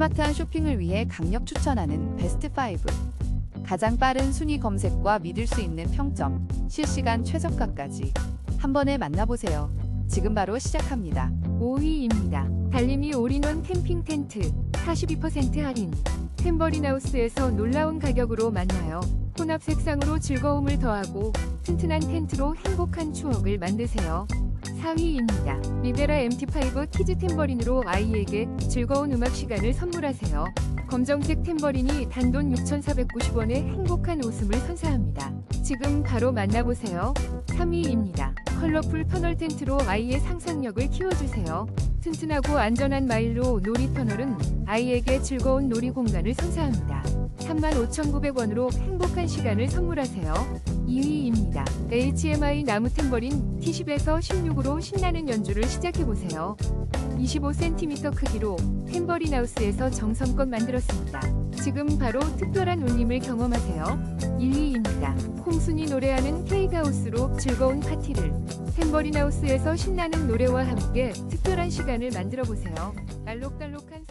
스마트한 쇼핑을 위해 강력 추천하는 베스트 5. 가장 빠른 순위 검색과 믿을 수 있는 평점, 실시간 최저가까지 한 번에 만나보세요. 지금 바로 시작합니다. 5위입니다. 달림이 올인원 캠핑 텐트 42% 할인. 템버린하우스에서 놀라운 가격으로 만나요. 혼합 색상으로 즐거움을 더하고 튼튼한 텐트로 행복한 추억을 만드세요. 4위입니다. 리베라 MT5 키즈 템버린으로 아이에게 즐거운 음악 시간을 선물하세요. 검정색 템버린이 단돈 6,490원에 행복한 웃음을 선사합니다. 지금 바로 만나보세요. 3위입니다. 컬러풀 터널 텐트로 아이의 상상력을 키워주세요. 튼튼하고 안전한 마일로 놀이 터널은 아이에게 즐거운 놀이 공간을 선사합니다. 35,900원으로 행복한 시간을 선물하세요. 2위입니다. HMI 나무 템버린 T10에서 16으로 신나는 연주를 시작해보세요. 25cm 크기로 템버린 하우스에서 정성껏 만들었습니다. 지금 바로 특별한 울림을 경험하세요. 1위입니다. 콩순이 노래하는 케이크하우스로 즐거운 파티를 템버린 하우스에서 신나는 노래와 함께 특별한 시간을 만들어 보세요. 알록달록한